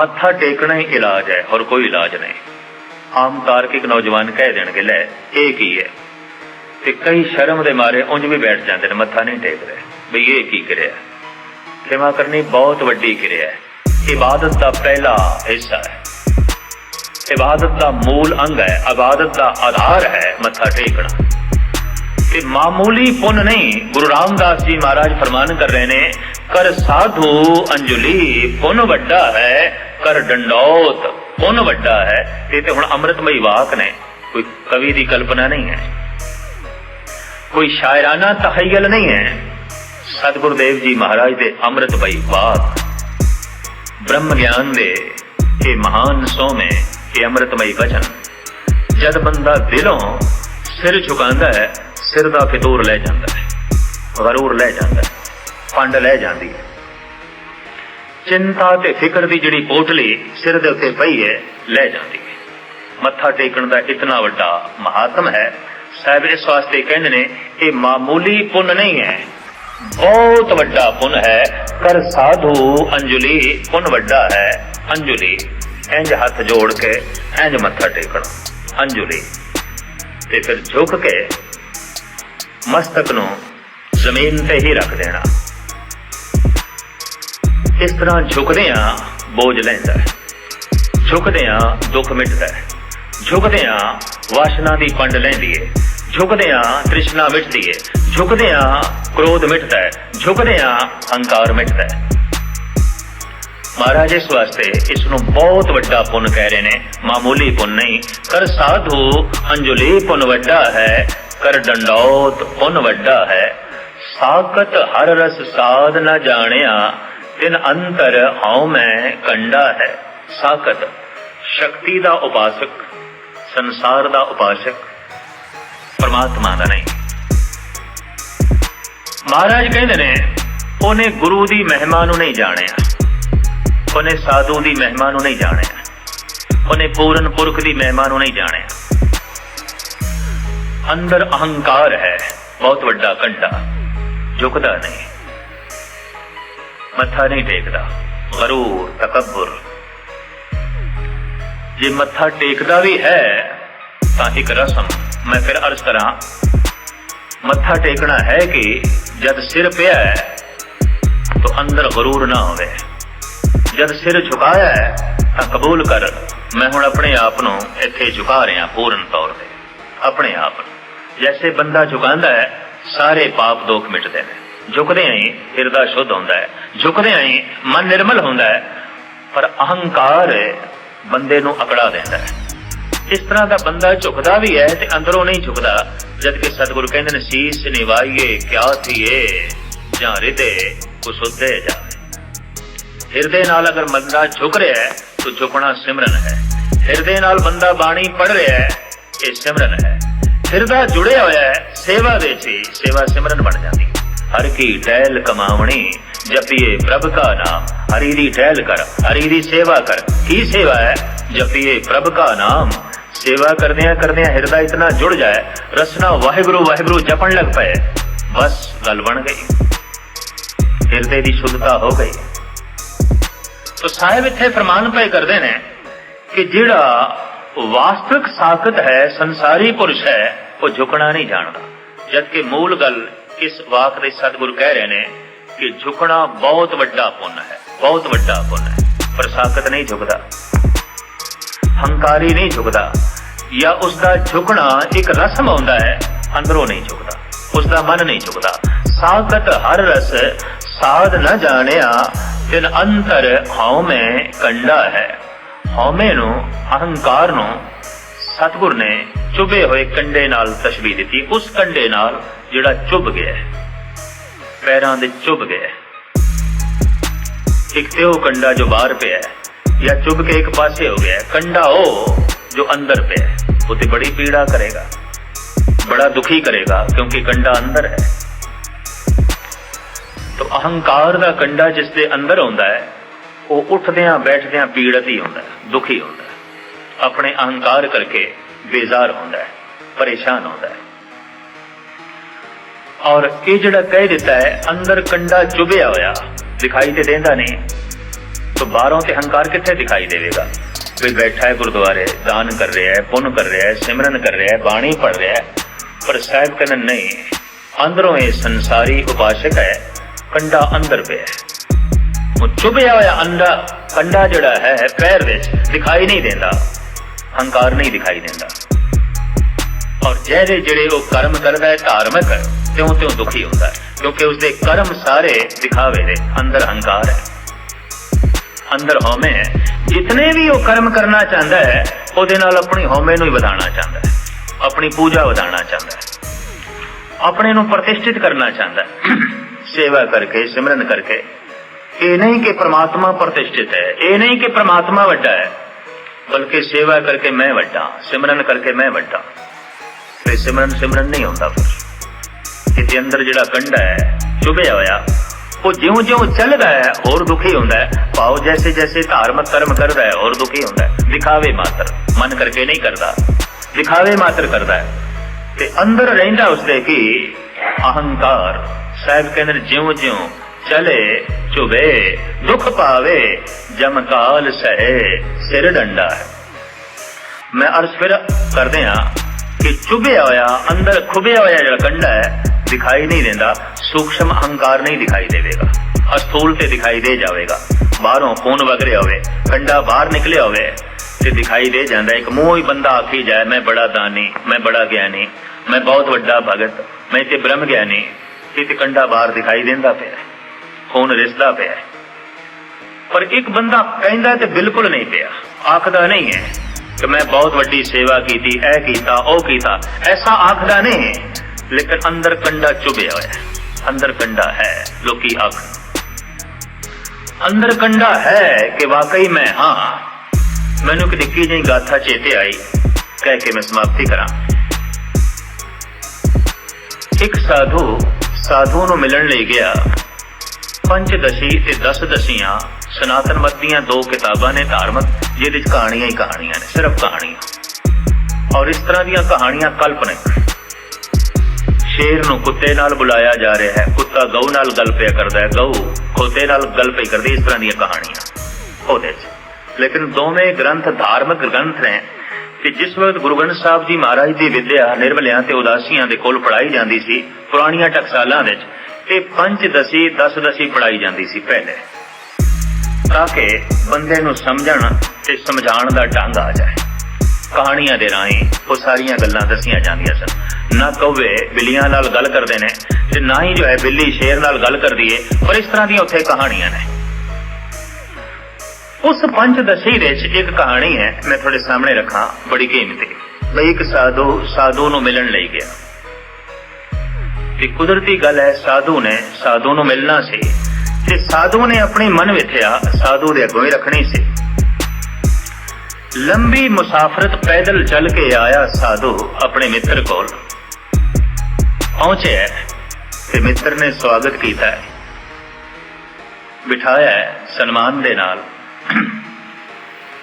ਮੱਥਾ ਟੇਕਣਾ ਹੀ ਇਲਾਜ ਹੈ, ਹੋਰ ਕੋਈ ਇਲਾਜ ਨਹੀਂ। ਆਮ ਤਾਰਕਿਕ ਨੌਜਵਾਨ ਕਹਿ ਦੇਣਗੇ, ਲੈ, ਇਹ ਕੀ ਹੈ? ਤੇ ਕਈ ਸ਼ਰਮ ਦੇ ਮਾਰੇ ਉਂਝ ਵੀ ਬੈਠ ਜਾਂਦੇ ਨੇ, ਮੱਥਾ ਨਹੀਂ ਟੇਕਦੇ ਬਈ ਇਹ ਕੀ ਕਿਰਿਆ ਹੈ? ਖਿਮਾ ਕਰਨੀ, ਬਹੁਤ ਵੱਡੀ ਕਿਰਿਆ ਹੈ। ਇਬਾਦਤ ਦਾ ਪਹਿਲਾ ਹਿੱਸਾ ਹੈ। ਇਬਾਦਤ ਦਾ ਮੂਲ ਅੰਗ ਹੈ, ਇਬਾਦਤ ਦਾ ਆਧਾਰ ਹੈ ਮੱਥਾ ਟੇਕਣਾ। ਤੇ ਮਾਮੂਲੀ ਪੁੰਨ ਨਹੀਂ, ਗੁਰੂ ਰਾਮਦਾਸ ਜੀ ਮਹਾਰਾਜ ਫਰਮਾਨ ਕਰ ਰਹੇ ਨੇ, ਕਰ ਸਾਧੂ ਅੰਜਲੀ ਪੁੰਨ ਵੱਡਾ ਹੈ, ਕਰ ਡੰਡੌਤ ਪੁੰਨ ਵੱਡਾ ਹੈ। ਇਹ ਤੇ ਹੁਣ ਅੰਮ੍ਰਿਤਮਈ ਵਾਕ ਨੇ, ਕੋਈ ਕਵੀ ਦੀ ਕਲਪਨਾ ਨਹੀਂ ਹੈ। ਕੋਈ ਸ਼ਾਇਰਾਨਾ ਤਖਯਲ ਨਹੀਂ ਹੈ। ਸਤਿਗੁਰੂ ਦੇਵ ਜੀ ਮਹਾਰਾਜ ਦੇ ਅੰਮ੍ਰਿਤਮਈ ਵਾਕ। ਬ੍ਰਹਮ ਗਿਆਨ ਦੇ ਇਹ ਮਹਾਨ ਸੋਮੇ, ਇਹ ਅੰਮ੍ਰਿਤਮਈ ਵਚਨ। ਜਦ ਬੰਦਾ ਦਿਲੋਂ ਸਿਰ ਝੁਕਾਉਂਦਾ ਹੈ ਸਿਰ ਦਾ ਫਿਤੂਰ ਲੈ ਜਾਂਦਾ ਹੈ, ਗਰੂਰ ਲੈ ਜਾਂਦਾ ਹੈ ਪੰਡ ਲੈ ਜਾਂਦੀ ਹੈ। ਚਿੰਤਾ ਤੇ ਫਿਕਰ ਦੀ ਜਿਹੜੀ ਪੋਟਲੀ ਸਿਰ ਦੇ ਉੱਤੇ ਪਈ ਹੈ, ਲੈ ਜਾਂਦੀ ਹੈ। ਮੱਥਾ ਟੇਕਣ ਦਾ ਇਤਨਾ ਵੱਡਾ ਮਹਾਤਮ ਹੈ, ਸਾਹਿਬ ਇਸ ਵਾਸਤੇ ਕਹਿੰਦੇ ਨੇ, ਇਹ ਮਾਮੂਲੀ ਪੁੰਨ ਨਹੀਂ ਹੈ। ਬਹੁਤ ਵੱਡਾ ਪੁੰਨ ਹੈ, ਕਰ ਸਾਧੂ ਅੰਜਲੀ ਪੁੰਨ ਵੱਡਾ ਹੈ, ਅੰਜਲੀ। ਇੰਜ ਹੱਥ ਜੋੜ ਕੇ, ਇੰਜ ਮੱਥਾ ਟੇਕਣਾ, ਅੰਜਲੀ। ਤੇ ਫਿਰ ਝੁਕ ਕੇ ਮਸਤਕ ਨੂੰ ਜ਼ਮੀਨ ਤੇ ਹੀ ਰੱਖ ਦੇਣਾ। ਇਸ ਤਰ੍ਹਾਂ ਝੁਕਦੇ ਆ ਬੋਝ ਲੈਂਦਾ ਹੈ। ਝੁਕਦੇ ਆ ਦੁੱਖ ਮਿਟਦਾ ਹੈ। ਝੁਕਦੇ ਆ ਵਾਸ਼ਨਾ ਦੀ ਪੰਡ ਲੈਂਦੀ ਏ ਝੁਕਦੇ ਆ ਤ੍ਰਿਸ਼ਨਾ ਮਿਟਦੀ ਏ ਝੁਕਦੇ ਆ ਕ੍ਰੋਧ ਮਿਟਦਾ ਹੈ। ਝੁਕਦੇ ਆ ਹੰਕਾਰ ਮਿਟਦਾ ਹੈ। ਮਹਾਰਾਜ ਇਸ ਵਾਸਤੇ ਇਸ ਨੂੰ ਬਹੁਤ ਵੱਡਾ ਪੁੰਨ ਕਹਿ ਰਹੇ ਨੇ। ਮਾਮੂਲੀ ਪੁੰਨ ਨਹੀਂ ਕਰ ਸਾਧੂ ਅੰਜੁਲੀ ਪੁੰਨ ਵੱਡਾ ਹੈ। ਕਰ ਡੰਡੌਤ ਉਨ ਵੱਡਾ ਹੈ। ਸਾਕਤ ਹਰ ਰਸ ਸਾਧ ਨਾ ਜਾਣਿਆ, ਤਿਨ ਅੰਤਰ ਹਉ ਮੈਂ ਕੰਡਾ ਹੈ। ਸਾਕਤ ਸ਼ਕਤੀ ਦਾ ਉਪਾਸਕ, ਸੰਸਾਰ ਦਾ ਉਪਾਸਕ, ਪਰਮਾਤਮਾ ਦਾ ਨਹੀਂ। ਮਹਾਰਾਜ ਕਹਿੰਦੇ ਨੇ, ਉਹਨੇ ਗੁਰੂ ਦੀ ਮਹਿਮਾ ਨੂੰ ਨਹੀਂ ਜਾਣਿਆ। ਉਹਨੇ ਸਾਧੂ ਦੀ ਮਹਿਮਾ ਨੂੰ ਨਹੀਂ ਜਾਣਿਆ। ਉਹਨੇ ਪੂਰਨ ਪੁਰਖ ਦੀ ਮਹਿਮਾ ਨੂੰ ਨਹੀਂ ਜਾਣਿਆ। ਅੰਦਰ ਅਹੰਕਾਰ ਹੈ, ਬਹੁਤ ਵੱਡਾ ਕੰਡਾ ਝੁਕਦਾ ਨਹੀਂ। ਮੱਥਾ ਨਹੀਂ ਟੇਕਦਾ। ਗਰੂਰ, ਤਕਬਰ। ਜੇ ਮੱਥਾ ਟੇਕਦਾ ਵੀ ਹੈ, ਤਾਂ ਇੱਕ ਰਸਮ ਮੈਂ ਫਿਰ ਅਰਜ਼ ਕਰਾਂ, ਮੱਥਾ ਟੇਕਣਾ ਹੈ ਕਿ ਜਦ ਸਿਰ ਪਿਆ ਹੈ, ਤਾਂ ਅੰਦਰ ਗਰੂਰ ਨਾ ਹੋਵੇ। ਜਦ ਸਿਰ ਝੁਕਾਇਆ ਹੈ, ਤਾਂ ਕਬੂਲ ਕਰ, ਮੈਂ ਹੁਣ ਆਪਣੇ ਆਪ ਨੂੰ ਇੱਥੇ ਝੁਕਾ ਰਿਹਾ ਪੂਰਨ ਤੌਰ ਤੇ। ਆਪਣੇ ਆਪ ਨੂੰ। ਜੈਸੇ ਬੰਦਾ ਝੁਕਾਉਂਦਾ ਹੈ, ਸਾਰੇ ਪਾਪ ਦੋਖ ਮਿਟਦੇ ਨੇ। ਝੁਕਦੇ ਆਂ ਹਿਰਦਾ ਸ਼ੁੱਧ ਹੁੰਦਾ ਹੈ। ਝੁਕਦੇ ਆਂ ਮਨ ਨਿਰਮਲ ਹੁੰਦਾ ਹੈ। ਪਰ ਅਹੰਕਾਰ ਬੰਦੇ ਨੂੰ ਅਕੜਾ ਦਿੰਦਾ ਹੈ। ਇਸ ਤਰ੍ਹਾਂ ਦਾ ਬੰਦਾ ਝੁਕਦਾ ਵੀ ਹੈ ਤੇ ਅੰਦਰੋਂ ਨਹੀਂ ਝੁਕਦਾ ਜਦ ਕਿ ਸਤਿਗੁਰੂ ਕਹਿੰਦੇ ਨੇ, ਸੀਸ ਨਿਵਾਈਏ, ਕਿਆ ਥੀਏ, ਜਾਂ ਹਿਰਦੇ ਕੁਸੁੱਧੇ ਜਾਵੇ। ਹਿਰਦੇ ਨਾਲ ਅਗਰ ਬੰਦਾ ਝੁਕ ਰਿਹਾ ਹੈ, ਤਾਂ ਝੁਕਣਾ ਸਿਮਰਨ ਹੈ। ਹਿਰਦੇ ਨਾਲ ਬੰਦਾ ਬਾਣੀ ਪੜ ਰਿਹਾ ਹੈ, ਇਹ ਸਿਮਰਨ ਹੈ। ਹਿਰਦਾ ਜੁੜਿਆ ਹੋਇਆ ਹੈ, ਸੇਵਾ ਵਿੱਚ ਹੀ ਸੇਵਾ ਸਿਮਰਨ ਬਣ ਜਾਂਦੀ। ਹਰ ਕੀ ਟਹਿਲ ਕਮਾਵਣੀ, ਜਪੀਏ ਪ੍ਰਭ ਕਾ ਨਾਮ। ਹਰੀ ਦੀ ਟਹਿਲ ਕਰ, ਹਰੀ ਦੀ ਸੇਵਾ ਕਰ। ਕੀ ਸੇਵਾ ਹੈ? ਜਪੀਏ ਪ੍ਰਭ ਕਾ ਨਾਮ। ਸੇਵਾ ਕਰਦਿਆਂ ਕਰਦਿਆਂ ਹਿਰਦਾ ਇਤਨਾ ਜੁੜ ਜਾਏ, ਰਸਨਾ ਵਾਹਿਗੁਰੂ ਵਾਹਿਗੁਰੂ ਜਪਣ ਲੱਗ ਪਏ। ਬਸ ਗੱਲ ਬਣ ਗਈ। ਹਿਰਦੇ ਦੀ ਸ਼ੁੱਧਤਾ ਹੋ ਗਈ। ਤੋ ਸਾਹਿਬ ਇੱਥੇ ਫਰਮਾਨ ਪਏ ਕਰਦੇ ਨੇ ਕਿ ਜਿਹੜਾ ਵਾਸਤਵਿਕ ਸਾਖਤ ਹੈ, ਸੰਸਾਰੀ ਪੁਰਸ਼ ਹੈ, ਉਹ ਝੁਕਣਾ ਨਹੀਂ ਜਾਣਦਾ। ਜਦਕਿ ਮੂਲ ਗੱਲ ਇਸ ਵਾਕ ਦੇ ਸਤਿਗੁਰੂ ਕਹਿ ਰਹੇ ਨੇ ਕਿ ਝੁਕਣਾ ਬਹੁਤ ਵੱਡਾ ਪੁੰਨ ਹੈ, ਬਹੁਤ ਵੱਡਾ ਪੁੰਨ ਹੈ, ਪਰ ਸਾਖਤ ਨਹੀਂ ਝੁਕਦਾ। ਹੰਕਾਰੀ ਨਹੀਂ ਝੁਕਦਾ, ਜਾਂ ਉਸ ਦਾ ਝੁਕਣਾ ਇੱਕ ਰਸਮ ਆਉਂਦਾ ਹੈ, ਅੰਦਰੋਂ ਨਹੀਂ ਝੁਕਦਾ ਉਸ ਦਾ ਮਨ ਨਹੀਂ ਝੁਕਦਾ। ਸਾਖਤ ਹਰ ਰਸ, ਸਾਧ ਨਾ ਜਾਣਿਆ ਤਿਨ ਅੰਤਰ ਹਉਮੈ ਕੰਡਾ ਹੈ। ਹਉਮੈ ਨੂੰ, ਅਹੰਕਾਰ ਨੂੰ ਸਤਿਗੁਰ ਨੇ ਚੁਬੇ ਹੋਏ ਕੰਡੇ ਨਾਲ ਤਸ਼ਬੀਹ ਦਿੱਤੀ। ਉਸ ਕੰਡੇ ਨਾਲ ਜਿਹੜਾ ਚੁੱਭ ਗਿਆ ਪੈਰਾਂ ਦੇ ਚੁੱਭ ਗਿਆ ਇੱਕ ਤੇ ਉਹ ਕੰਡਾ ਜੋ ਬਾਹਰ ਪਿਆ ਜਾਂ ਚੁੱਭ ਕੇ ਇੱਕ ਪਾਸੇ ਹੋ ਗਿਆ ਕੰਡਾ ਉਹ ਜੋ ਅੰਦਰ ਪਿਆ ਉਹ ਤੇ ਬੜੀ ਪੀੜਾ ਕਰੇਗਾ, ਬੜਾ ਦੁਖੀ ਕਰੇਗਾ, ਕਿਉਂਕਿ ਕੰਡਾ ਅੰਦਰ ਹੈ। ਤੋ ਅਹੰਕਾਰ ਦਾ ਕੰਡਾ ਜਿਸ ਦੇ ਅੰਦਰ ਹੁੰਦਾ ਹੈ ਉਹ ਉੱਠਦਿਆਂ, ਬੈਠਦਿਆਂ ਪੀੜਤ ਹੀ ਹੁੰਦਾ ਦੁਖੀ ਹੁੰਦਾ ਆਪਣੇ ਅਹੰਕਾਰ ਕਰਕੇ ਬੇਜ਼ਾਰ ਹੁੰਦਾ ਹੈ, ਪਰੇਸ਼ਾਨ ਹੁੰਦਾ ਹੈ। ਔਰ ਇਹ ਜਿਹੜਾ ਕਹਿ ਦਿੱਤਾ ਹੈ, ਅੰਦਰ ਕੰਡਾ ਚੁਭਿਆ ਹੋਇਆ, ਦਿਖਾਈ ਤੇ ਦੇਂਦਾ ਨਹੀਂ, ਤੋ ਬਾਹਰੋਂ ਤੇ ਹੰਕਾਰ ਕਿੱਥੇ ਦਿਖਾਈ ਦੇਵੇਗਾ? ਕੋਈ ਬੈਠਾ ਹੈ ਗੁਰਦੁਆਰੇ, ਦਾਨ ਕਰ ਰਿਹਾ ਹੈ, ਪੁੰਨ ਕਰ ਰਿਹਾ ਹੈ, ਸਿਮਰਨ ਕਰ ਰਿਹਾ ਹੈ, ਬਾਣੀ ਪੜ ਰਿਹਾ ਹੈ, ਪਰ ਸਾਹਿਬ ਕਹਿੰਦਾ ਨਹੀਂ, ਅੰਦਰੋਂ ਇਹ ਸੰਸਾਰੀ ਉਪਾਸ਼ਕ ਹੈ, ਕੰਡਾ ਅੰਦਰ ਪਿਆ ਹੈ। ਉਹ ਚੁਭਿਆ ਹੋਇਆ ਅੰਡਾ ਕੰਡਾ ਜਿਹੜਾ ਹੈ ਪੈਰ ਵਿੱਚ ਦਿਖਾਈ ਨਹੀਂ ਦਿੰਦਾ, ਹੰਕਾਰ ਨਹੀਂ ਦਿਖਾਈ ਦਿੰਦਾ। ਔਰ ਜਿਹੜੇ ਜਿਹੜੇ ਉਹ ਕਰਮ ਕਰਦਾ ਹੈ, ਧਾਰਮਿਕ ਤਿਉਂ ਤਿਉਂ ਦੁਖੀ ਹੁੰਦਾ ਹੈ, ਕਿਉਂਕਿ ਉਸਦੇ ਕਰਮ ਸਾਰੇ ਦਿਖਾਵੇ ਦੇ ਅੰਦਰ ਹੰਕਾਰ ਹੈ। ਅੰਦਰ ਹਉਮੈ ਹੈ। ਜਿਤਨੇ ਵੀ ਉਹ ਕਰਮ ਕਰਨਾ ਚਾਹੁੰਦਾ ਹੈ, ਉਹਦੇ ਨਾਲ ਆਪਣੀ ਹਉਮੈ ਨੂੰ ਹੀ ਵਧਾਉਣਾ ਚਾਹੁੰਦਾ ਹੈ, ਆਪਣੀ ਪੂਜਾ ਵਧਾਉਣਾ ਚਾਹੁੰਦਾ ਹੈ, ਆਪਣੇ ਨੂੰ ਪ੍ਰਤਿਸ਼ਠਿਤ ਕਰਨਾ ਚਾਹੁੰਦਾ ਹੈ। ਸੇਵਾ ਕਰਕੇ, ਸਿਮਰਨ ਕਰਕੇ ਇਹ ਨਹੀਂ ਕਿ ਪ੍ਰਮਾਤਮਾ ਪ੍ਰਤਿਸ਼ਠਿਤ ਹੈ, ਇਹ ਨਹੀਂ ਕਿ ਪ੍ਰਮਾਤਮਾ ਵੱਡਾ ਹੈ, ਬਲਕਿ ਸੇਵਾ ਕਰਕੇ ਮੈਂ ਵੱਡਾ, ਸਿਮਰਨ ਕਰਕੇ ਮੈਂ ਵੱਡਾ। ਤੇ ਸਿਮਰਨ ਸਿਮਰਨ ਨਹੀਂ ਹੁੰਦਾ ਫਿਰ। ਕਿਤੇ ਅੰਦਰ ਜਿਹੜਾ ਕੰਡਾ ਹੈ, ਚੁਭਿਆ ਹੋਇਆ, ਉਹ ਜਿਉਂ-ਜਿਉਂ ਚੱਲਦਾ ਹੈ, ਹੋਰ ਦੁਖੀ ਹੁੰਦਾ ਹੈ। ਭਾਵ ਜੈਸੇ ਜੈਸੇ ਧਾਰਮਿਕ ਕਰਮ ਕਰਦਾ ਹੈ, ਹੋਰ ਦੁਖੀ ਹੁੰਦਾ ਹੈ। ਦਿਖਾਵੇ ਮਾਤਰ, ਮਨ ਕਰਕੇ ਨਹੀਂ ਕਰਦਾ। ਦਿਖਾਵੇ ਮਾਤਰ ਕਰਦਾ ਹੈ। ਤੇ ਅੰਦਰ ਰਹਿੰਦਾ ਉਸਦੇ ਕੀ? ਅਹੰਕਾਰ। ਸਾਹਿਬ ਕਹਿੰਦੇ ਜਿਉਂ-ਜਿਉਂ ਚਲੇ ਚੁਬੇ, ਦੁੱਖ ਪਾਵੇ ਜਮਕਾਲ ਸਹਿ, ਸਿਰ ਡੰਡਾ ਹੈ। ਮੈਂ ਅਰਜ਼ ਫਿਰ ਕਰਦੇ ਆ ਕਿ ਚੁਭਿਆ ਹੋਇਆ, ਅੰਦਰ ਖੁਬਿਆ ਹੋਇਆ ਜਿਹੜਾ ਕੰਡਾ ਹੈ, ਦਿਖਾਈ ਨਹੀਂ ਦਿੰਦਾ, ਸੂਖਸ਼ਮ ਅਹੰਕਾਰ ਨਹੀਂ ਦਿਖਾਈ ਦੇਵੇਗਾ। ਅਸਥੂਲ ਤੇ ਦਿਖਾਈ ਦੇ ਜਾਵੇਗਾ। ਬਾਹਰੋਂ ਖੂਨ ਵਗ ਰਿਹਾ ਹੋਵੇ, ਕੰਡਾ ਬਾਹਰ ਨਿਕਲਿਆ ਹੋਵੇ, ਤੇ ਦਿਖਾਈ ਦੇ ਜਾਂਦਾ, ਇੱਕ ਮੂੰਹ ਹੀ ਬੰਦਾ ਆਖੀ ਜਾਏ, ਮੈਂ ਬੜਾ ਦਾਨੀ, ਮੈਂ ਬੜਾ ਗਿਆਨੀ, ਮੈਂ ਬਹੁਤ ਵੱਡਾ ਭਗਤ, ਮੈਂ ਤੇ ਬ੍ਰਹਮ ਗਿਆਨੀ ਇਹ ਤੇ ਕੰਡਾ ਬਾਹਰ ਦਿਖਾਈ ਦਿੰਦਾ ਪਿਆ ਹੁਣ ਖੂਨ ਰਿਸਦਾ ਪਿਆ ਪਰ ਇੱਕ ਬੰਦਾ ਕਹਿੰਦਾ ਤੇ ਬਿਲਕੁਲ ਨਹੀਂ ਪਿਆ। ਆਖਦਾ ਨਹੀਂ ਹੈ ਕਿ ਮੈਂ ਬਹੁਤ ਵੱਡੀ ਸੇਵਾ ਕੀਤੀ, ਇਹ ਕੀਤਾ, ਉਹ ਕੀਤਾ। ਐਸਾ ਆਖਦਾ ਨਹੀਂ ਲੇਕਿਨ ਅੰਦਰ ਕੰਡਾ ਚੁਭਿਆ ਹੋਇਆ ਹੈ। ਅੰਦਰ ਕੰਡਾ ਹੈ, ਲੋਕੀ ਆਖ ਅੰਦਰ ਕੰਡਾ ਹੈ ਕਿ ਵਾਕਈ ਮੈਂ ਹਾਂ। ਮੈਨੂੰ ਕਿ ਨਿੱਕੀ ਜਿਹੀ ਗਾਥਾ ਚੇਤੇ ਆਈ। ਕਹਿ ਕੇ ਮੈਂ ਸਮਾਪਤੀ ਕਰਾਂ। ਇੱਕ ਸਾਧੂ ਸਾਧੂ ਨੂੰ ਮਿਲਣ ਲਈ ਗਿਆ। ਪੰਚਦਸ਼ੀ ਤੇ ਦਸ ਦਸ਼ੀਆਂ ਸਨਾਤਨ ਮਤ ਦੀਆਂ ਦੋ ਕਿਤਾਬਾਂ ਨੇ ਧਾਰਮਿਕ, ਜਿਹਦੇ ਵਿੱਚ ਕਹਾਣੀਆਂ ਹੀ ਕਹਾਣੀਆਂ ਨੇ, ਸਿਰਫ ਕਹਾਣੀਆਂ। ਔਰ ਇਸ ਤਰ੍ਹਾਂ ਦੀਆਂ ਕਹਾਣੀਆਂ ਕਾਲਪਨਿਕ। ਸ਼ੇਰ ਨੂੰ ਕੁੱਤੇ ਨਾਲ ਬੁਲਾਇਆ ਜਾ ਰਿਹਾ ਹੈ, ਕੁੱਤਾ ਗਊ ਨਾਲ ਗੱਲ ਪਿਆ ਕਰਦਾ ਹੈ, ਗਊ ਖੋਤੇ ਨਾਲ ਗੱਲ ਪਈ ਕਰਦੀ ਇਸ ਤਰ੍ਹਾਂ ਦੀਆਂ ਕਹਾਣੀਆਂ, ਉਹਦੇ 'ਚ। ਲੇਕਿਨ ਦੋਵੇਂ ਗ੍ਰੰਥ ਧਾਰਮਿਕ ਗ੍ਰੰਥ ਨੇ, ਕਿ ਜਿਸ ਵਕਤ ਗੁਰੂ ਗ੍ਰੰਥ ਸਾਹਿਬ ਜੀ ਮਹਾਰਾਜ ਦੀ ਵਿਦਿਆ, ਨਿਰਮਲਿਆਂ ਤੇ ਉਦਾਸੀਆਂ ਦੇ ਕੋਲ ਪੜਾਈ ਜਾਂਦੀ ਸੀ, ਪੁਰਾਣੀਆਂ ਟਕਸਾਲਾਂ ਵਿੱਚ ਤੇ ਪੰਜ ਦਸੀ 10 ਦਸੀ ਪੜਾਈ ਜਾਂਦੀ ਸੀ ਪਹਿਲੇ। ਤਾਂ ਕਿ ਬੰਦੇ ਨੂੰ ਸਮਝਣ ਤੇ ਸਮਝਾਉਣ ਦਾ ਢੰਗ ਆ ਜਾਏ। ਕਹਾਣੀਆਂ ਦੇ ਰਾਹੀਂ ਉਹ ਸਾਰੀਆਂ ਗੱਲਾਂ ਦੱਸੀਆਂ ਜਾਂਦੀਆਂ ਸਨ। ਨਾ ਕਵੇ ਬਿੱਲੀਆਂ ਨਾਲ ਗੱਲ ਕਰਦੇ ਨੇ ਤੇ ਨਾ ਹੀ ਜੋ ਹੈ ਬਿੱਲੀ ਸ਼ੇਰ ਨਾਲ ਗੱਲ ਕਰਦੀ ਏ, ਪਰ ਇਸ ਤਰ੍ਹਾਂ ਦੀਆਂ ਉੱਥੇ ਕਹਾਣੀਆਂ ਨੇ। ਉਸ ਪੰਜ ਦਸ਼ੀ ਵਿੱਚ ਇੱਕ ਕਹਾਣੀ ਹੈ, ਮੈਂ ਤੁਹਾਡੇ ਸਾਹਮਣੇ ਰੱਖਾਂ, ਬੜੀ ਕੀਮਤੀ ਬਈ ਇੱਕ ਸਾਧੂ ਸਾਧੂ ਨੂੰ ਮਿਲਣ ਲਈ ਗਿਆ। ਤੇ ਕੁਦਰਤੀ ਗੱਲ ਹੈ, ਸਾਧੂ ਨੇ ਸਾਧੂ ਨੂੰ ਮਿਲਣਾ ਸੀ। ਤੇ ਸਾਧੂ ਨੇ ਆਪਣੀ ਮਨ ਵਿਥਿਆ ਸਾਧੂ ਦੇ ਅੱਗੋਂ ਰੱਖਣੀ ਸੀ। ਲੰਬੀ ਮੁਸਾਫਰਤ ਪੈਦਲ ਚੱਲ ਕੇ ਆਇਆ ਸਾਧੂ ਆਪਣੇ ਮਿੱਤਰ ਕੋਲ। ਪਹੁੰਚਿਆ ਤੇ ਮਿੱਤਰ ਨੇ ਸਵਾਗਤ ਕੀਤਾ। ਹੈ ਬਿਠਾਇਆ ਹੈ ਸਨਮਾਨ ਦੇ ਨਾਲ।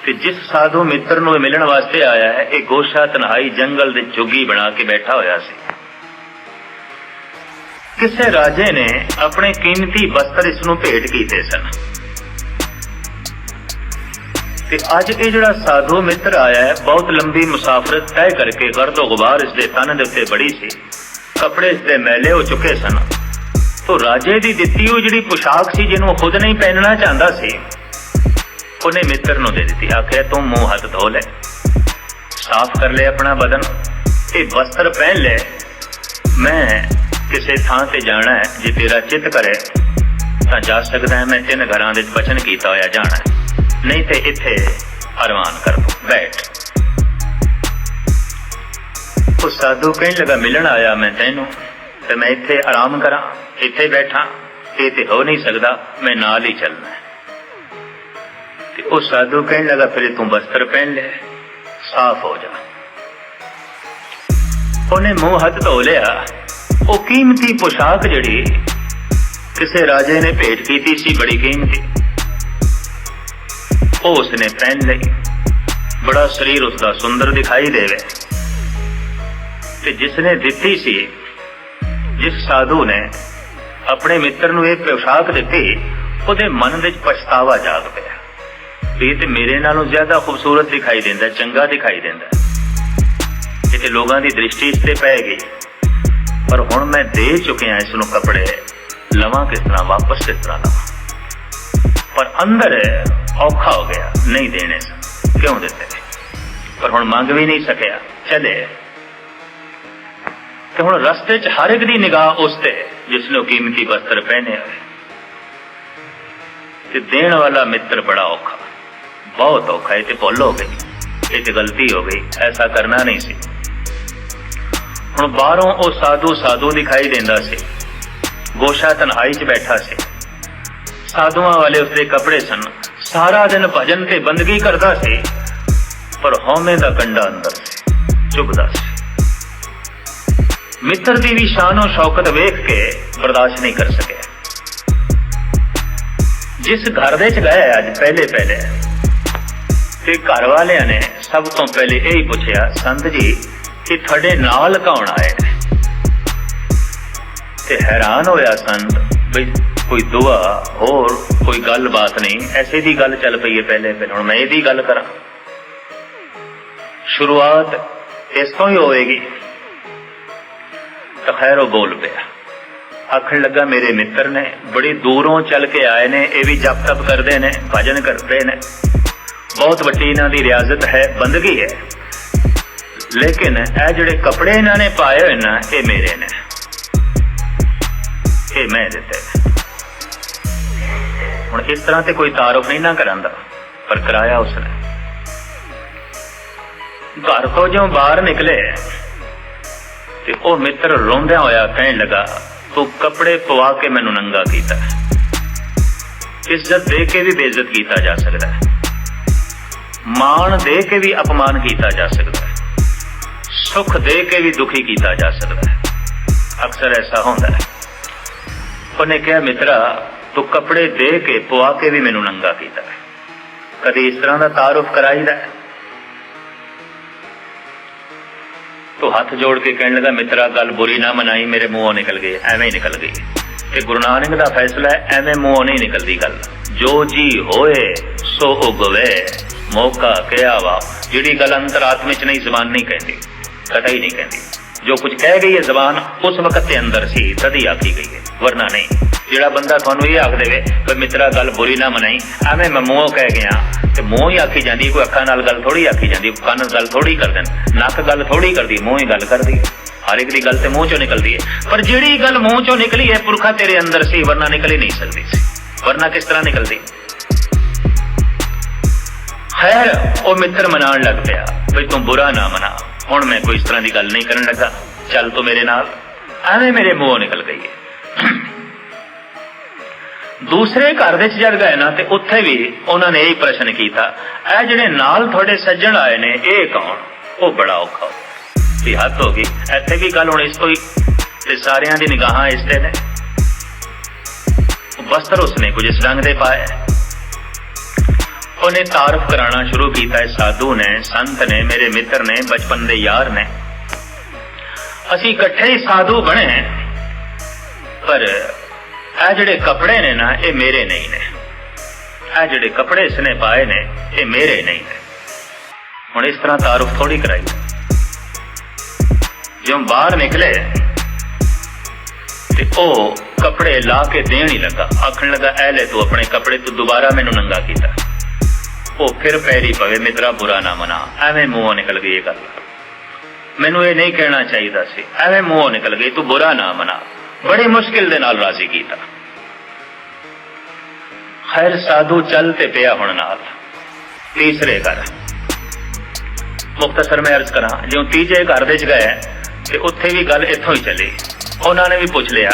ਤੇ ਜਿਸ ਸਾਧੂ ਮਿੱਤਰ ਨੂੰ ਮਿਲਣ ਵਾਸਤੇ ਆਇਆ ਹੈ, ਇਹ ਗੋਸ਼ਾ ਤਨਹਾਈ ਜੰਗਲ ਦੇ ਝੁੱਗੀ ਬਣਾ ਕੇ ਬੈਠਾ ਹੋਇਆ ਸੀ। ਕਿਸੇ ਰਾਜੇ ਨੇ ਆਪਣੇ ਕੀਮਤੀ ਵਸਤਰ ਇਸ ਨੂੰ ਭੇਟ ਕੀਤੇ ਸਨ। ਤੇ ਅੱਜ ਇਹ ਜਿਹੜਾ ਸਾਧੂ ਮਿੱਤਰ ਆਇਆ ਹੈ, ਬਹੁਤ ਲੰਬੀ ਮੁਸਾਫਰਤ ਤੈਅ ਕਰਕੇ ਗਰਦੋ ਗੁਬਾਰ ਇਸ ਦੇ ਤਨ ਦੇ ਉੱਤੇ ਬੜੀ ਸੀ। ਕੱਪੜੇ ਇਸ ਦੇ ਮੈਲੇ ਹੋ ਚੁੱਕੇ ਸਨ। ਤੋ ਰਾਜੇ ਦੀ ਦਿੱਤੀ ਉਹ ਜਿਹੜੀ ਪੁਸ਼ਾਕ ਸੀ, ਜਿਹਨੂੰ ਖੁਦ ਨਹੀਂ ਪਹਿਨਣਾ ਚਾਹੁੰਦਾ ਸੀ, ਉਹਨੇ ਮਿੱਤਰ ਨੂੰ ਦੇ ਦਿੱਤੀ। ਆਖਿਆ, ਤੂੰ ਮੂੰਹ ਹੱਥ ਧੋ ਲੈ। ਸਾਫ਼ ਕਰ ਲੈ ਆਪਣਾ ਬਦਨ। ਤੇ ਵਸਤਰ ਪਹਿਨ ਲੈ। ਮੈਂ ਕਿਸੇ ਥਾਂ ਤੇ ਜਾਣਾ ਹੈ, ਜੇ ਤੇਰਾ ਚਿੱਤ ਕਰੇ, ਤਾਂ ਜਾ ਸਕਦਾ ਹੈ ਮੈਂ ਤਿੰਨ ਘਰਾਂ ਦੇ ਵਿੱਚ ਬਚਨ ਕੀਤਾ ਹੋਇਆ ਜਾਣਾ ਨਹੀਂ ਤੇ ਇੱਥੇ ਅਰਮਾਨ ਕਰ ਬੈਠ। ਉਹ ਸਾਧੂ ਕਹਿਣ ਲੱਗਾ, ਮਿਲਣ ਆਇਆ ਮੈਂ ਤੈਨੂੰ, ਤੇ ਮੈਂ ਇੱਥੇ ਆਰਾਮ ਕਰਾਂ, ਇੱਥੇ ਬੈਠਾ ਇਹ ਤੇ ਹੋ ਨਹੀਂ ਸਕਦਾ, ਮੈਂ ਨਾਲ ਹੀ ਚੱਲਣਾ ਤੇ ਉਹ ਸਾਧੂ ਕਹਿਣ ਲਗਾ, ਫਿਰ ਤੂੰ ਬਸਤਰ ਪਹਿਨ ਲੈ, ਸਾਫ਼ ਹੋ ਜਾ। ਉਹਨੇ ਮੂੰਹ ਹੱਥ ਧੋ ਲਿਆ। ਉਹ ਕੀਮਤੀ ਪੋਸ਼ਾਕ ਜਿਹੜੀ ਕਿਸੇ ਰਾਜੇ ਨੇ ਭੇਟ ਕੀਤੀ ਸੀ, ਬੜੀ ਕੀਮਤੀ। ਉਹ ਉਸਨੇ ਪਹਿਨ ਲਈ। ਬੜਾ ਸਰੀਰ ਉਸਦਾ ਸੁੰਦਰ ਦਿਖਾਈ ਦੇਵੇ। ਤੇ ਜਿਸ ਦਿੱਤੀ ਸੀ, ਜਿਸ ਸਾਧੂ ਨੇ ਆਪਣੇ ਮਿੱਤਰ ਨੂੰ ਇਹ ਪੋਸ਼ਾਕ ਦਿੱਤੀ, ਉਹਦੇ ਮਨ ਵਿੱਚ ਪਛਤਾਵਾ ਜਾਗ ਪਿਆ। ਵੀ ਤੇ ਮੇਰੇ ਨਾਲੋਂ ਜ਼ਿਆਦਾ ਖੂਬਸੂਰਤ ਦਿਖਾਈ ਦਿੰਦਾ, ਚੰਗਾ ਦਿਖਾਈ ਦਿੰਦਾ। ਇਹ ਤੇ ਲੋਕਾਂ ਦੀ ਦ੍ਰਿਸ਼ਟੀ ਇਸ ਤੇ ਪੈ ਗਈ। ਪਰ ਹੁਣ ਮੈਂ ਦੇ ਚੁੱਕਿਆ ਇਸ ਨੂੰ ਕੱਪੜੇ। ਲਵਾਂ ਕਿਸ ਤਰ੍ਹਾਂ, ਵਾਪਸ ਕਿਸ ਤਰ੍ਹਾਂ ਲਵਾਂ? ਪਰ ਅੰਦਰ ਔਖਾ ਹੋ ਗਿਆ, ਨਹੀਂ ਦੇਣੇ ਕਿਉਂ ਦਿੱਤੇ? ਪਰ ਹੁਣ ਮੰਗ ਵੀ ਨਹੀਂ ਸਕਿਆ। ਚਲੇ। ਤੇ ਹੁਣ ਰਸਤੇ 'ਚ ਹਰ ਇੱਕ ਦੀ ਨਿਗਾਹ ਉਸ ਤੇ, ਜਿਸ ਨੂੰ ਕੀਮਤੀ ਵਸਤਰ ਪਹਿਨੇ ਹੋਏ। ਤੇ ਦੇਣ ਵਾਲਾ ਮਿੱਤਰ ਬੜਾ ਔਖਾ। ਬਹੁਤ ਔਖਾ, ਇਹ ਤੇ ਭੁੱਲ ਹੋ ਗਈ। ਇਹ ਤੇ ਗਲਤੀ ਹੋ ਗਈ। ਐਸਾ ਕਰਨਾ ਨਹੀਂ ਸੀ। ਹੁਣ ਬਾਹਰੋਂ ਉਹ ਸਾਧੂ ਸਾਧੂ ਦਿਖਾਈ ਦਿੰਦਾ ਸੀ। ਗੋਸ਼ਾ ਤਨਹਾਈ 'ਚ ਬੈਠਾ ਸੀ। ਸਾਧੂਆਂ ਵਾਲੇ ਉਸਦੇ ਕੱਪੜੇ ਸਨ। ਸਾਰਾ ਦਿਨ ਭਜਨ ਤੇ ਬੰਦਗੀ ਕਰਦਾ ਸੀ। ਪਰ ਹਉਮੈ ਦਾ ਕੰਡਾ ਅੰਦਰ ਸੀ। ਚੁਭਦਾ ਸੀ। ਮਿੱਤਰ ਦੀ ਵੀ ਸ਼ਾਨੋ ਸ਼ੌਕਤ ਵੇਖ ਕੇ ਬਰਦਾਸ਼ਤ ਨਹੀਂ ਕਰ ਸਕਿਆ। ਜਿਸ ਘਰ ਦੇ ਚ ਗਏ ਅੱਜ ਪਹਿਲੇ ਪਹਿਲੇ। ਤੇ ਘਰ ਵਾਲਿਆਂ ਨੇ ਸਭ ਤੋਂ ਪਹਿਲੇ ਇਹ ਹੀ ਪੁੱਛਿਆ, ਸੰਤ ਜੀ ਕਿ ਤੁਹਾਡੇ ਨਾਲ ਕੌਣ ਆਏ ਤੇ ਹੈਰਾਨ ਹੋਇਆ ਸੰਤ ਵੀ ਕੋਈ ਦੁਆ, ਹੋਰ ਕੋਈ ਗੱਲਬਾਤ ਨਹੀਂ। ਐਸੇ ਦੀ ਗੱਲ ਚੱਲ ਪਈ ਹੈ ਪਹਿਲੇ ਪਹਿਲੇ ਹੁਣ ਮੈਂ ਇਹਦੀ ਗੱਲ ਕਰਾਂ। ਸ਼ੁਰੂਆਤ ਇਸ ਤੋਂ ਹੀ ਹੋਵੇਗੀ ਤਾਂ ਖੈਰ ਉਹ ਬੋਲ ਪਿਆ। ਆਖਣ ਲੱਗਾ, ਮੇਰੇ ਮਿੱਤਰ ਨੇ ਬੜੀ ਦੂਰੋਂ ਚੱਲ ਕੇ ਆਏ ਨੇ। ਇਹ ਵੀ ਜਪ ਤਪ ਕਰਦੇ ਨੇ, ਭਜਨ ਕਰਦੇ ਨੇ। ਬਹੁਤ ਵੱਡੀ ਇਹਨਾਂ ਦੀ ਰਿਆਜ਼ਤ ਹੈ, ਬੰਦਗੀ ਹੈ। ਲੇਕਿਨ ਇਹ ਜਿਹੜੇ ਕੱਪੜੇ ਇਹਨਾਂ ਨੇ ਪਾਏ ਹੋਏ ਨਾ, ਇਹ ਮੇਰੇ ਨੇ। ਇਹ ਮੈਂ ਦਿੱਤੇ ਹੁਣ ਇਸ ਤਰ੍ਹਾਂ ਤੇ ਕੋਈ ਤਾਰਫ ਨਹੀਂ ਨਾ ਕਰਾਂਦਾ ਪਰ ਕਰਾਇਆ ਉਸਨੇ। ਘਰ ਤੋਂ ਜਦੋਂ ਬਾਹਰ ਨਿਕਲੇ, ਤੇ ਉਹ ਮਿੱਤਰ ਰੋਂਦਿਆਂ ਹੋਇਆ ਕਹਿਣ ਲੱਗਾ, ਤੂੰ ਕੱਪੜੇ ਪਵਾ ਕੇ ਮੈਨੂੰ ਨੰਗਾ ਕੀਤਾ। ਇੱਜ਼ਤ ਦੇ ਕੇ ਵੀ ਬੇਇੱਜ਼ਤ ਕੀਤਾ ਜਾ ਸਕਦਾ ਹੈ। ਮਾਣ ਦੇ ਕੇ ਵੀ ਅਪਮਾਨ ਕੀਤਾ ਜਾ ਸਕਦਾ ਹੈ। ਸੁੱਖ ਦੇ ਕੇ ਵੀ ਦੁਖੀ ਕੀਤਾ ਜਾ ਸਕਦਾ ਹੈ। ਅਕਸਰ ਐਸਾ ਹੁੰਦਾ ਹੈ। ਉਹਨੇ ਕਿਹਾ, ਮਿੱਤਰਾ, ਤੂੰ ਕੱਪੜੇ ਦੇ ਕੇ ਪਵਾ ਕੇ ਵੀ ਮੈਨੂੰ ਨੰਗਾ ਕੀਤਾ ਕਦੇ ਇਸ ਤਰ੍ਹਾਂ ਦਾ ਤਾਰਫ ਕਰਾਈਦਾ ਤੋ ਹੱਥ ਜੋੜ ਕੇ ਕਹਿਣ ਲੱਗਾ, ਮਿੱਤਰਾ, ਗੱਲ ਬੁਰੀ ਨਾ ਮਨਾਈ, ਮੇਰੇ ਮੂੰਹੋਂ ਨਿਕਲ ਗਈ ਐਵੇਂ ਹੀ ਨਿਕਲ ਗਈ ਤੇ ਗੁਰੂ ਨਾਨਕ ਦਾ ਫੈਸਲਾ ਐਵੇਂ ਮੂੰਹੋਂ ਨਹੀਂ ਨਿਕਲਦੀ ਗੱਲ। ਜੋ ਜੀ ਹੋਏ, ਸੋ ਉਗਵੇ। ਮੌਕਾ ਕਿਆ ਵਾ? ਜਿਹੜੀ ਗੱਲ ਅੰਤਰਾਤਮਾ ਵਿੱਚ ਨਹੀਂ, ਜ਼ਬਾਨ ਨਹੀਂ ਕਹਿੰਦੀ। ਕਤਈ ਨਹੀਂ ਕਹਿੰਦੀ। ਜੋ ਕੁਝ ਕਹਿ ਗਈ ਹੈ ਜ਼ਬਾਨ, ਉਸ ਵਕਤ ਦੇ ਅੰਦਰ ਸੀ, ਤਦੀ ਆਖੀ ਗਈ ਹੈ। ਵਰਨਾ ਨਹੀਂ, ਜਿਹੜਾ ਬੰਦਾ ਤੁਹਾਨੂੰ ਇਹ ਆਖ ਦੇਵੇ ਕਿ ਮਿੱਤਰਾ, ਗੱਲ ਬੁਰੀ ਨਾ ਮਨਾਈ, ਐਵੇਂ ਮੈਂ ਮੂੰਹੋਂ ਕਹਿ ਗਿਆ ਤੇ ਮੂੰਹ ਹੀ ਆਖੀ ਜਾਂਦੀ, ਕੋਈ ਅੱਖਾਂ ਨਾਲ ਗੱਲ ਥੋੜੀ ਆਖੀ ਜਾਂਦੀ ਕੰਨ ਗੱਲ ਥੋੜੀ ਕਰਦੇ ਨੇ ਨੱਕ ਗੱਲ ਥੋੜੀ ਕਰਦੀ, ਮੂੰਹ ਹੀ ਗੱਲ ਕਰਦੀ। ਹਰ ਇੱਕ ਦੀ ਗੱਲ ਤੇ ਮੂੰਹ ਚੋਂ ਨਿਕਲਦੀ ਹੈ। ਪਰ ਜਿਹੜੀ ਗੱਲ ਮੂੰਹ ਚੋਂ ਨਿਕਲੀ ਹੈ, ਪੁਰਖਾ ਤੇਰੇ ਅੰਦਰ ਸੀ, ਵਰਨਾ ਨਿਕਲ ਹੀ ਨਹੀਂ ਸਕਦੀ ਸੀ। ਵਰਨਾ ਕਿਸ ਤਰ੍ਹਾਂ ਨਿਕਲਦੀ? ਖੈਰ ਉਹ ਮਿੱਤਰ ਮਨਾਉਣ ਲੱਗ ਪਿਆ, ਵੀ ਤੂੰ ਬੁਰਾ ਨਾ ਮਨਾ। ਹੁਣ ਮੈਂ ਕੋਈ ਇਸ ਤਰ੍ਹਾਂ ਦੀ ਗੱਲ ਨਹੀਂ ਕਰਨ ਲੱਗਾ। ਚੱਲ ਤੂੰ ਮੇਰੇ ਨਾਲ। ਐਵੇਂ ਮੇਰੇ ਮੂੰਹੋਂ ਨਿਕਲ ਗਈ ਹੈ ਦੂਸਰੇ ਘਰ ਵਿੱਚ ਜਦ ਗਏ ਨਾ, ਤੇ ਉੱਥੇ ਵੀ ਉਹਨਾਂ ਨੇ ਇਹ ਪ੍ਰਸ਼ਨ ਕੀਤਾ, ਇਹ ਜਿਹੜੇ ਨਾਲ ਤੁਹਾਡੇ ਸੱਜਣ ਆਏ ਨੇ, ਇਹ ਕੌਣ? ਉਹ ਬੜਾ ਔਖਾ ਹੋ ਹੱਥ ਹੋ ਗਈ। ਇੱਥੇ ਵੀ ਗੱਲ ਹੁਣ ਇਸ ਤੋਂ ਹੀ, ਤੇ ਸਾਰਿਆਂ ਦੀ ਨਿਗਾਹਾਂ ਇਸ ਤੇ ਨੇ। ਉਹ ਵਸਤਰ ਉਸਨੇ ਕੁਝ ਇਸ ਰੰਗ ਦੇ ਪਾਏ। ਉਹਨੇ ਤਾਰਫ ਕਰਾਣਾ ਸ਼ੁਰੂ ਕੀਤਾ ਇਸ ਸਾਧੂ ਨੇ, ਸੰਤ ਨੇ, ਮੇਰੇ ਮਿੱਤਰ ਨੇ, ਬਚਪਨ ਦੇ ਯਾਰ ਨੇ। ਅਸੀਂ ਇਕੱਠੇ ਹੀ ਸਾਧੂ ਬਣੇ ਪਰ ਇਹ ਜਿਹੜੇ ਕੱਪੜੇ ਨੇ ਨਾ, ਇਹ ਮੇਰੇ ਨਹੀਂ ਨੇ। ਇਹ ਜਿਹੜੇ ਕੱਪੜੇ ਇਸਨੇ ਪਾਏ ਨੇ, ਇਹ ਮੇਰੇ ਨਹੀਂ ਨੇ। ਹੁਣ ਇਸ ਤਰ੍ਹਾਂ ਤਾਰਫ ਥੋੜੀ ਕਰਾਈ। ਜਿਉਂ ਬਾਹਰ ਨਿਕਲੇ, ਤੇ ਉਹ ਕੱਪੜੇ ਲਾ ਕੇ ਦੇਣ ਹੀ ਲੱਗਾ। ਆਖਣ ਲੱਗਾ, ਐ ਲੈ ਤੂੰ ਆਪਣੇ ਕੱਪੜੇ, ਤੂੰ ਦੁਬਾਰਾ ਮੈਨੂੰ ਨੰਗਾ ਕੀਤਾ। ਉਹ ਫਿਰ ਪੈਰੀ ਪਵੇ ਮਿੱਤਰਾ ਬੁਰਾ ਨਾ ਮਨਾ। ਐਵੇਂ ਮੂੰਹੋਂ ਨਿਕਲ ਗਈ ਇਹ ਗੱਲ। ਮੈਨੂੰ ਇਹ ਨਹੀਂ ਕਹਿਣਾ ਚਾਹੀਦਾ ਸੀ। ਐਵੇਂ ਮੂੰਹੋਂ ਨਿਕਲ ਗਈ, ਤੂੰ ਬੁਰਾ ਨਾ ਮਨਾ। ਬੜੀ ਮੁਸ਼ਕਿਲ ਦੇ ਨਾਲ ਰਾਜ਼ੀ ਕੀਤਾ। ਖੈਰ, ਸਾਧੂ ਚੱਲ ਤੇ ਪਿਆ ਹੁਣ ਨਾਲ। ਤੀਸਰੇ ਘਰ। ਮੁਖਤਸਰ ਮੈਂ ਅਰਜ਼ ਕਰਾਂ, ਜਿਉਂ ਤੀਜੇ ਘਰ ਦੇ ਚ ਗਏ, ਤੇ ਉੱਥੇ ਵੀ ਗੱਲ ਇੱਥੋਂ ਹੀ ਚੱਲੀ। ਉਹਨਾਂ ਨੇ ਵੀ ਪੁੱਛ ਲਿਆ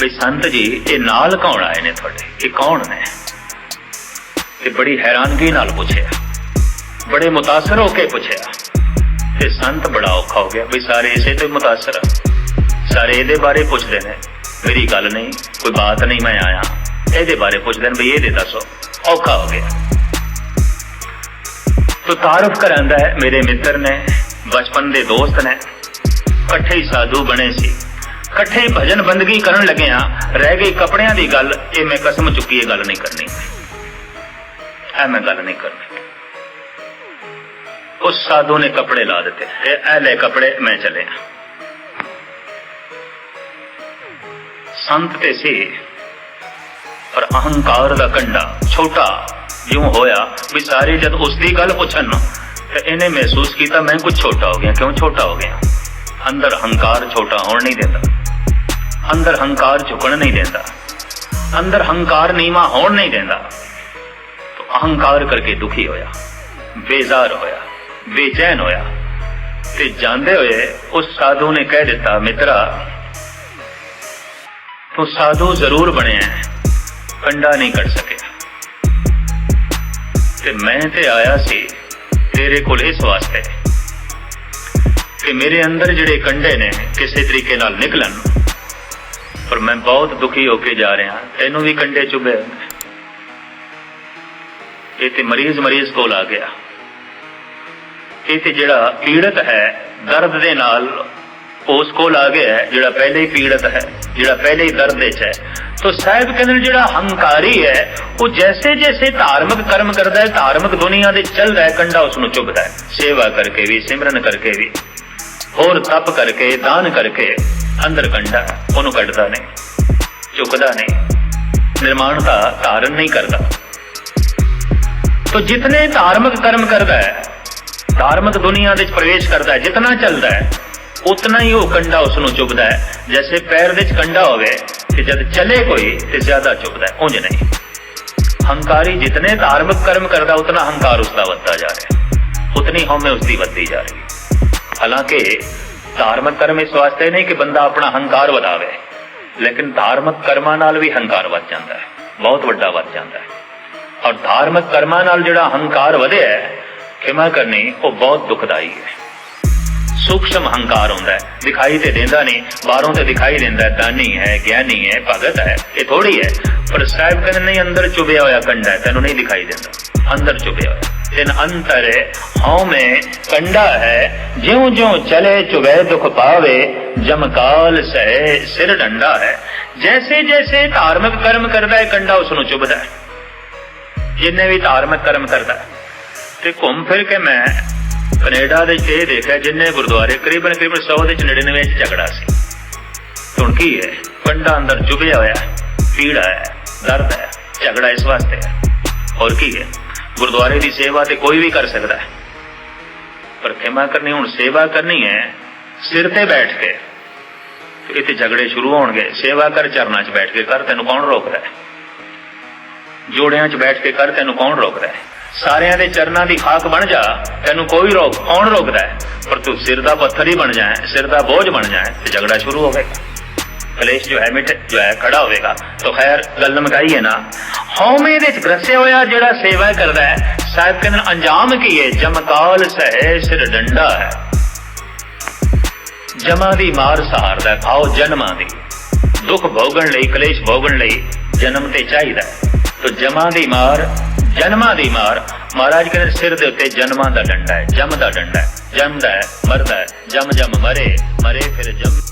ਵੀ ਸੰਤ ਜੀ, ਇਹ ਨਾਲ ਕੌਣ ਆਏ ਨੇ ਤੁਹਾਡੇ? ਇਹ ਕੌਣ ਨੇ? ਤੇ ਬੜੀ ਹੈਰਾਨਗੀ ਨਾਲ ਪੁੱਛਿਆ। ਬੜੇ ਮੁਤਾਸਰ ਹੋ ਕੇ ਪੁੱਛਿਆ। ਤੇ ਸੰਤ ਬੜਾ ਔਖਾ ਹੋ ਗਿਆ ਵੀ ਸਾਰੇ ਇਸੇ ਤੋਂ ਹੀ ਮੁਤਾਸਰ ਆ। ਸਾਰੇ ਇਹਦੇ ਬਾਰੇ ਪੁੱਛਦੇ ਨੇ, ਮੇਰੀ ਗੱਲ ਨਹੀਂ, ਕੋਈ ਬਾਤ ਨਹੀਂ, ਮੈਂ ਆਇਆ। ਇਹਦੇ ਬਾਰੇ ਪੁੱਛਦੇ ਨੇ ਵੀ ਇਹਦੇ ਦੱਸੋ। ਔਖਾ ਹੋ ਗਿਆ। ਤੋ ਤਾਰਫ ਕਰਾਂਦਾ ਹੈ, ਮੇਰੇ ਮਿੱਤਰ ਨੇ, ਬਚਪਨ ਦੇ ਦੋਸਤ ਨੇ। ਇਕੱਠੇ ਹੀ ਸਾਧੂ ਬਣੇ ਸੀ। ਇਕੱਠੇ ਭਜਨ ਬੰਦਗੀ ਕਰਨ ਲੱਗੇ ਆ ਰਹਿ ਗਈ ਕੱਪੜਿਆਂ ਦੀ ਗੱਲ, ਇਹ ਮੈਂ ਕਸਮ ਚੁੱਕੀ ਇਹ ਗੱਲ ਨਹੀਂ ਕਰਨੀ। ਐ ਮੈਂ ਗੱਲ ਨਹੀਂ ਕਰਨੀ। ਉਸ ਸਾਧੂ ਨੇ ਕੱਪੜੇ ਲਾ ਦਿੱਤੇ। ਤੇ ਇਹ ਲੈ ਕੱਪੜੇ ਮੈਂ ਚੱਲਿਆ ਸੰਤ ਤੇ ਸੀ, ਪਰ ਅਹੰਕਾਰ ਦਾ ਕੰਡਾ ਛੋਟਾ ਜਿਉਂ ਹੋਇਆ ਵੀ ਸਾਰੇ ਜਦ ਉਸ ਦੀ ਗੱਲ ਪੁੱਛਣ ਤੇ ਇਹਨੇ ਮਹਿਸੂਸ ਕੀਤਾ ਮੈਂ ਕੁਝ ਛੋਟਾ ਹੋ ਗਿਆ। ਕਿਉਂ ਛੋਟਾ ਹੋ ਗਿਆ? ਅੰਦਰ ਹੰਕਾਰ ਛੋਟਾ ਹੋਣ ਨਹੀਂ ਦਿੰਦਾ। ਅੰਦਰ ਹੰਕਾਰ ਝੁਕਣ ਨਹੀਂ ਦਿੰਦਾ। ਅੰਦਰ ਹੰਕਾਰ ਨੀਵਾ ਹੋਣ ਨਹੀਂ ਦਿੰਦਾ। ਅਹੰਕਾਰ ਕਰਕੇ ਦੁਖੀ ਹੋਇਆ, ਬੇਜ਼ਾਰ ਹੋਇਆ, ਬੇਚੈਨ ਹੋਇਆ। ਤੇ ਜਾਂਦੇ ਹੋਏ ਉਸ ਸਾਧੂ ਨੇ ਕਹਿ ਦਿੱਤਾ, ਮਿੱਤਰਾ, ਤੂੰ ਸਾਧੂ ਜ਼ਰੂਰ ਬਣਿਆ ਕੰਡਾ ਨਹੀਂ ਕੱਢ ਸਕਿਆ। ਤੇ ਮੈਂ ਤੇ ਆਇਆ ਸੀ ਤੇਰੇ ਕੋਲ ਇਸ ਵਾਸਤੇ ਕਿ ਮੇਰੇ ਅੰਦਰ ਜਿਹੜੇ ਕੰਡੇ ਨੇ, ਕਿਸੇ ਤਰੀਕੇ ਨਾਲ ਨਿਕਲਣ। ਪਰ ਮੈਂ ਬਹੁਤ ਦੁਖੀ ਹੋ ਕੇ ਜਾ ਰਿਹਾ, ਤੈਨੂੰ ਵੀ ਕੰਡੇ ਚੁਭੇ ਇਹ ਤੇ ਮਰੀਜ਼ ਮਰੀਜ਼ ਕੋਲ ਆ ਗਿਆ। ਇਹ ਤੇ ਜਿਹੜਾ ਪੀੜਤ ਹੈ, ਦਰਦ ਦੇ ਨਾਲ ਉਸ ਕੋਲ ਆ ਗਿਆ ਜਿਹੜਾ ਪਹਿਲੇ ਹੀ ਪੀੜਤ ਹੈ, ਜਿਹੜਾ ਪਹਿਲੇ ਹੀ ਦਰਦ ਵਿੱਚ ਹੈ। ਤੋ ਸਾਹਿਬ ਕਹਿੰਦੇ ਜਿਹੜਾ ਹੰਕਾਰੀ ਹੈ, ਉਹ ਜੈਸੇ ਜੈਸੇ ਧਾਰਮਿਕ ਕਰਮ ਕਰਦਾ ਹੈ, ਧਾਰਮਿਕ ਦੁਨੀਆ ਦੇ ਚੱਲ ਰਿਹਾ ਕੰਡਾ ਉਸ ਨੂੰ ਚੁਭਦਾ ਹੈ। ਸੇਵਾ ਕਰਕੇ ਵੀ, ਸਿਮਰਨ ਕਰਕੇ ਵੀ, ਹੋਰ ਤਪ ਕਰਕੇ, ਦਾਨ ਕਰਕੇ ਅੰਦਰ ਕੰਡਾ ਉਹਨੂੰ ਕੱਢਦਾ ਨਹੀਂ ਝੁਕਦਾ ਨਹੀਂ। ਨਿਰਮਾਣਤਾ ਧਾਰਨ ਨਹੀਂ ਕਰਦਾ। ਤੋ ਜਿਤਨੇ ਧਾਰਮਿਕ ਕਰਮ ਕਰਦਾ ਹੈ, ਧਾਰਮਿਕ ਦੁਨੀਆ ਦੇ ਵਿੱਚ ਪ੍ਰਵੇਸ਼ ਕਰਦਾ ਹੈ, ਜਿਤਨਾ ਚੱਲਦਾ ਹੈ, ਉਤਨਾ ਹੀ ਉਹ ਕੰਡਾ ਉਸ ਨੂੰ ਚੁਭਦਾ ਹੈ। ਜੈਸੇ ਪੈਰ ਵਿੱਚ ਕੰਡਾ ਹੋਵੇ ਤੇ ਜਦ ਚੱਲੇ ਕੋਈ ਤੇ ਜ਼ਿਆਦਾ ਚੁਭਦਾ ਹੈ, ਉਂਝ ਨਹੀਂ। ਹੰਕਾਰੀ ਜਿਤਨੇ ਧਾਰਮਿਕ ਕਰਮ ਕਰਦਾ, ਉਤਨਾ ਹੰਕਾਰ ਉਸਦਾ ਵੱਧਦਾ ਜਾ ਰਿਹਾ ਉਤਨੀ ਹਉਮੈ ਉਸਦੀ ਵੱਧਦੀ ਜਾ ਰਹੀ ਹੈ। ਹਾਲਾਂਕਿ, ਧਾਰਮਿਕ ਕਰਮ ਇਸ ਵਾਸਤੇ ਨਹੀਂ ਕਿ ਬੰਦਾ ਆਪਣਾ ਹੰਕਾਰ ਵਧਾਵੇ, ਲੇਕਿਨ ਧਾਰਮਿਕ ਕਰਮਾਂ ਨਾਲ ਵੀ ਹੰਕਾਰ ਵੱਧ ਜਾਂਦਾ ਹੈ, ਬਹੁਤ ਵੱਡਾ ਵੱਧ ਜਾਂਦਾ ਹੈ। ਔਰ ਧਾਰਮਿਕ ਕਰਮਾਂ ਨਾਲ ਜਿਹੜਾ ਹੰਕਾਰ ਵਧਿਆ ਹੈ, ਖਿਮਾ ਕਰਨੀ ਉਹ ਬਹੁਤ ਦੁਖਦਾਈ ਹੈ। ਸੂਖਸ਼ਮ ਹੰਕਾਰ ਹੁੰਦਾ ਹੈ, ਦਿਖਾਈ ਤੇ ਦਿੰਦਾ ਨਹੀਂ, ਬਾਹਰੋਂ ਤੇ ਦਿਖਾਈ ਦਿੰਦਾ ਹੈ, ਦਾਨੀ ਹੈ, ਗਿਆਨੀ ਹੈ, ਭਗਤ ਹੈ, ਇਹ ਥੋੜੀ ਹੈ। ਪਰ ਸਾਹਿਬ ਕਹਿੰਦੇ ਨਹੀਂ, ਅੰਦਰ ਚੁਭਿਆ ਹੋਇਆ ਕੰਡਾ ਤੈਨੂੰ ਨਹੀਂ ਦਿਖਾਈ ਦਿੰਦਾ। ਅੰਦਰ ਚੁਭਿਆ ਹੋਇਆ। ਤਿਨ ਅੰਤਰ ਹਉ ਮੈਂ ਕੰਡਾ ਹੈ ਜਿਉ ਜਿਉ ਚਲੇ ਚੁਬੈ ਦੁਖ ਪਾਵੇ, ਜਮਕਾਲ ਸਹਿ ਸਿਰ ਡੰਡਾ ਹੈ। ਜੈਸੇ ਜੈਸੇ ਧਾਰਮਿਕ ਕਰਮ ਕਰਦਾ ਹੈ, ਕੰਡਾ ਉਸ ਨੂੰ ਚੁਭਦਾ ਹੈ। ਜਿੰਨੇ ਵੀ ਧਾਰਮਿਕ ਕਰਮ ਕਰਦਾ ਤੇ ਘੁੰਮ ਫਿਰ ਕੇ ਮੈਂ ਕੈਨੇਡਾ ਦੇ ਇਹ ਦੇਖਿਆ, ਜਿੰਨੇ ਗੁਰਦੁਆਰੇ ਕਰੀਬਨ ਕਰੀਬਨ 100 ਦੇ 99 ਵਿੱਚ ਝਗੜਾ ਸੀ। ਹੁਣ ਕੀ ਹੈ? ਕੰਡਾ ਅੰਦਰ ਚੁਭਿਆ ਹੋਇਆ ਪੀੜਾ ਹੈ, ਦਰਦ ਹੈ, ਝਗੜਾ ਇਸ ਵਾਸਤੇ ਹੈ। ਹੋਰ ਕੀ ਹੈ? ਗੁਰਦੁਆਰੇ ਦੀ ਸੇਵਾ ਤੇ ਕੋਈ ਵੀ ਕਰ ਸਕਦਾ ਹੈ। ਪਰ ਖਿਮਾ ਕਰਨੀ, ਹੁਣ ਸੇਵਾ ਕਰਨੀ ਹੈ, ਸਿਰ ਤੇ ਬੈਠ ਕੇ। ਇੱਥੇ ਝਗੜੇ ਸ਼ੁਰੂ ਹੋਣਗੇ, ਸੇਵਾ ਕਰ ਚਰਨਾਂ 'ਚ ਬੈਠ ਕੇ, ਕਰ ਤੈਨੂੰ ਕੌਣ ਰੋਕਦਾ ਹੈ? ਜੋੜਿਆਂ 'ਚ ਬੈਠ ਕੇ ਕਰ ਤੈਨੂੰ ਕੌਣ ਰੋਕਦਾ ਹੈ? ਸਾਰਿਆਂ ਦੇ ਚਰਨਾਂ ਦੀ ਖਾਕ ਬਣ ਜਾ ਤੈਨੂੰ ਕੋਈ ਰੋਕ ਕੌਣ ਰੋਕਦਾ ਹੈ? ਪਰ ਤੂੰ ਸਿਰ ਦਾ ਪੱਥਰ ਹੀ ਬਣ ਜਾਏ ਸਿਰ ਦਾ ਬੋਝ ਬਣ ਜਾਏ ਤੇ ਝਗੜਾ ਸ਼ੁਰੂ ਹੋਵੇਗਾ। ਕਲੇਸ਼ ਜੋ ਹੈ ਮਿਟ ਜੋ ਹੈ ਖੜਾ ਹੋਵੇਗਾ। ਤਾਂ ਖੈਰ ਗੱਲ ਮਕਾਈ ਹੈ ਨਾ। ਹਉਮੈ ਦੇ ਵਿੱਚ ਗਰਸਿਆ ਹੋਇਆ ਜਿਹੜਾ ਸੇਵਾ ਕਰਦਾ ਹੈ ਸਾਹਿਬ ਕਹਿੰਦੇ ਨੇ, ਅੰਜਾਮ ਕੀ ਹੈ? ਜਮਕਾਲ ਸਹਿ ਸਿਰ ਡੰਡਾ ਹੈ। ਜਮਾ ਦੀ ਮਾਰ ਸਹਾਰਦਾ ਖਾਓ ਜਨਮਾਂ ਦੀ। ਦੁੱਖ ਭੋਗਣ ਲਈ ਕਲੇਸ਼ ਭੋਗਣ ਲਈ ਜਨਮ ਤੇ ਚਾਹੀਦਾ ਹੈ। ਤੋ ਜਮਾ ਦੀ ਮਾਰ, ਜਨਮਾਂ ਦੀ ਮਾਰ, ਮਹਾਰਾਜ ਕਹਿੰਦੇ ਸਿਰ ਦੇ ਉੱਤੇ ਜਨਮਾਂ ਦਾ ਡੰਡਾ ਹੈ, ਜਮ ਦਾ ਡੰਡਾ ਹੈ, ਜੰਮਦਾ ਹੈ, ਮਰਦਾ ਹੈ, ਜਮ ਜਮ ਮਰੇ ਮਰੇ ਫਿਰ ਜਮ।